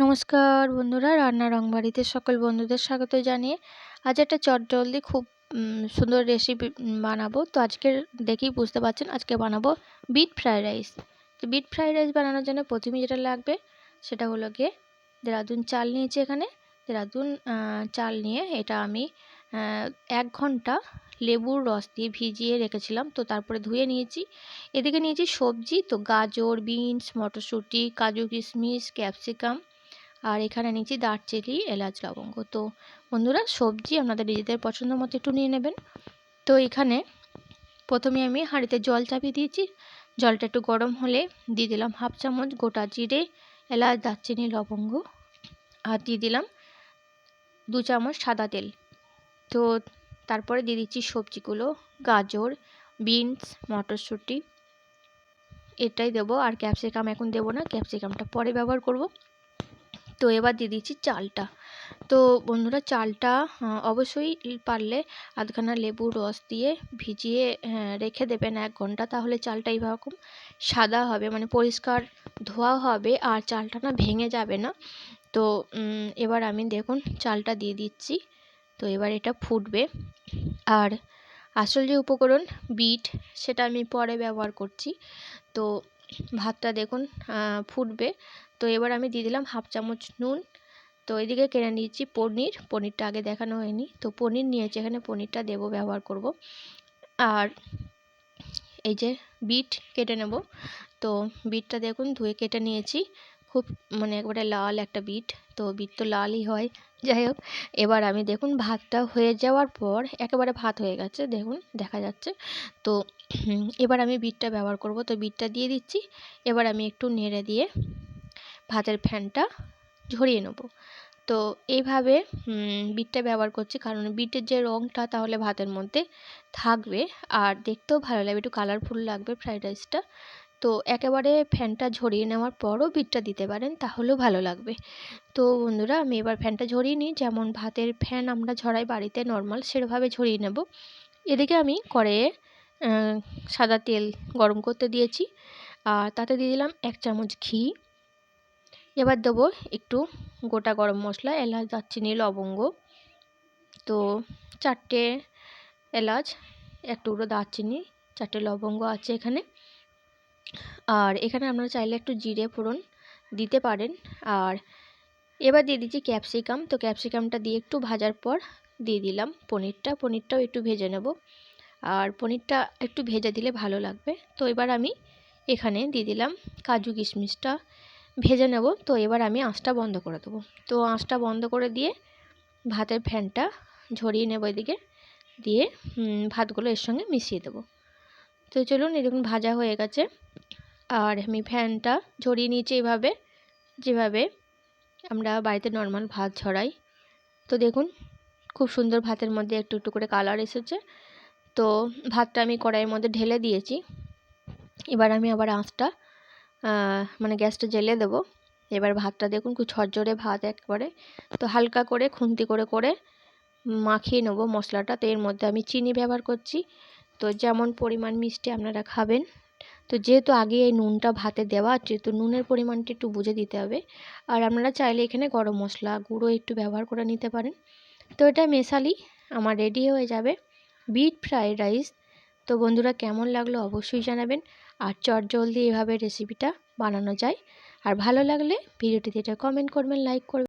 নমস্কার বন্ধুরা, রান্না রংবাড়িতে সকল বন্ধুদের স্বাগত জানিয়ে আজ একটা চটজলদি খুব সুন্দর রেসিপি বানাবো। তো আজকের দেখেই বুঝতে পারছেন, আজকে বানাবো বিট ফ্রাইড রাইস তো বিট ফ্রাইড রাইস বানানোর জন্য প্রথমে যেটা লাগবে, সেটা হলো গিয়ে দেরাদুন চাল নিয়েছি এখানে। দেরাদুন চাল নিয়ে এটা আমি এক ঘণ্টা লেবুর রস দিয়ে ভিজিয়ে রেখেছিলাম। তো তারপরে ধুয়ে নিয়েছি। এদিকে নিয়েছি সবজি, তো গাজর, বিনস, মটরশুঁটি, কাজু কিশমিশ, ক্যাপসিকাম আর এখানে নিচ্ছি দারচিনি, এলাচ, লবঙ্গ। তো বন্ধুরা, সবজি আপনাদের নিজেদের পছন্দ মতো একটু নিয়ে নেবেন। তো এখানে প্রথমে আমি হাঁড়িতে জল চাপিয়ে দিয়েছি। জলটা একটু গরম হলে দিয়ে দিলাম হাফ চামচ গোটা জিরে, এলাচ, দারচিনি, লবঙ্গ। আর দিয়ে দিলাম দু চামচ সাদা তেল। তো তারপরে দিয়ে দিচ্ছি সবজিগুলো, গাজর, বিনস, মটরশুঁটি। এটাই দেবো। আর ক্যাপসিকাম এখন দেবো না, ক্যাপসিকামটা পরে ব্যবহার করব। তো এবার দিয়ে দিচ্ছি চালটা। তো বন্ধুরা চালটা অবশ্যই পারলে আধখানা লেবুর রস দিয়ে ভিজিয়ে রেখে দেবেন এক ঘণ্টা, তাহলে চালটা এইরকম সাদা হবে মানে পরিষ্কার ধোয়া হবে আর চালটা না ভেঙে যাবে না। তো এবার আমি দেখুন চালটা দিয়ে দিচ্ছি। তো এবার এটা ফুটবে। আর আসল যে উপকরণ বিট, সেটা আমি পরে ব্যবহার করছি। তো ভাতটা দেখুন ফুটবে। তো এবার আমি দিয়ে দিলাম হাফ চামচ নুন। তো এদিকে কিনে নিয়েছি পনির। পনিরটা আগে দেখানো হয়নি। তো পনির নিয়েছি, এখানে পনিরটা দেবো, ব্যবহার করব। আর এই যে বিট কেটে নেব। তো বিটটা দেখুন, ধুয়ে কেটে নিয়েছি। খুব মানে একবারে লাল একটা বিট। তো বিট তো লালই হয়। যাই হোক, এবার আমি দেখুন, ভাতটা হয়ে যাওয়ার পর একেবারে ভাত হয়ে গেছে। দেখুন, দেখা যাচ্ছে। তো এবার আমি বিটটা ব্যবহার করব। তো বিটটা দিয়ে দিচ্ছি। এবার আমি একটু নেড়ে দিয়ে ভাতের ফ্যানটা ঝরিয়ে নেব। তো এইভাবে বিটটা ব্যবহার করছি। কারণ বিটের যে রঙটা তাহলে ভাতের মধ্যে থাকবে। আর দেখতেও ভালো লাগবে, একটু কালারফুল লাগবে ফ্রাইড রাইসটা তো একেবারে ফ্যানটা ঝরিয়ে নেওয়ার পরও বিটটা দিতে পারেন, তাহলেও ভালো লাগবে। তো বন্ধুরা, আমি এবার ফ্যানটা ঝরিয়ে নিই। যেমন ভাতের ফ্যান আমরা ঝরাই বাড়িতে নর্মাল সেভাবে ঝরিয়ে নেব। এদিকে আমি কড়াইয়ে সাদা তেল গরম করতে দিয়েছি। আর তাতে দিয়ে দিলাম এক চামচ ঘি। এবার দেবো একটু গোটা গরম মশলা, এলাচ, দারচিনি, লবঙ্গ। তো চারটে এলাচ এক টুকরো দারচিনি, চারটে লবঙ্গ আছে এখানে। আর এখানে আপনারা চাইলে একটু জিরে ফোড়ন দিতে পারেন। আর এবার দিয়ে দিচ্ছি ক্যাপসিকাম। তো ক্যাপসিকামটা দিয়ে একটু ভাজার পর দিয়ে দিলাম পনিরটা। পনিরটাও একটু ভেজে নেব। আর পনিরটা একটু ভেজে দিলে ভালো লাগবে। তো এবার আমি এখানে দিয়ে দিলাম কাজু কিশমিশটা। ভেজে নেব। তো এবার আমি আঁচটা বন্ধ করে দেবো। তো আঁচটা বন্ধ করে দিয়ে ভাতের ফ্যানটা ঝরিয়ে নেব এদিকে। দিয়ে ভাতগুলো এর সঙ্গে মিশিয়ে দেবো। তো চলুন দেখুন ভাজা হয়ে গেছে। আর আমি ফ্যানটা ঝরিয়ে নিয়েছি এইভাবে যেভাবে আমরা বাড়িতে নর্মাল ভাত ছড়াই তো দেখুন, খুব সুন্দর ভাতের মধ্যে একটু একটু করে কালার এসেছে। তো ভাতটা আমি কড়াইয়ের মধ্যে ঢেলে দিয়েছি। এবার আমি আবার আঁচটা মানে গ্যাসটা জ্বেলে দেবো। এবার ভাতটা দেখুন খুব ঝরঝরে ভাত একবারে। তো হালকা করে খুন্তি করে করে মাখিয়ে নেব মশলাটা। তো এর মধ্যে আমি চিনি ব্যবহার করছি। তো যেমন পরিমাণ মিষ্টি আপনারা খাবেন। তো যেহেতু আগে এই নুনটা ভাতে দেওয়া তো নুনের পরিমাণটা একটু বুঝে দিতে হবে। আর আপনারা চাইলে এখানে গরম মশলা গুঁড়ো একটু ব্যবহার করে নিতে পারেন। তো এটা মেশালি আমার রেডি হয়ে যাবে। বিট ফ্রাইড রাইস তো বন্ধুরা কেমন লাগল অবশ্যই জানাবেন। আর চট জলদি এভাবে রেসিপিটা বানানো যায়। আর ভালো লাগলে ভিডিওটিতে এটা কমেন্ট করবেন লাইক করবেন।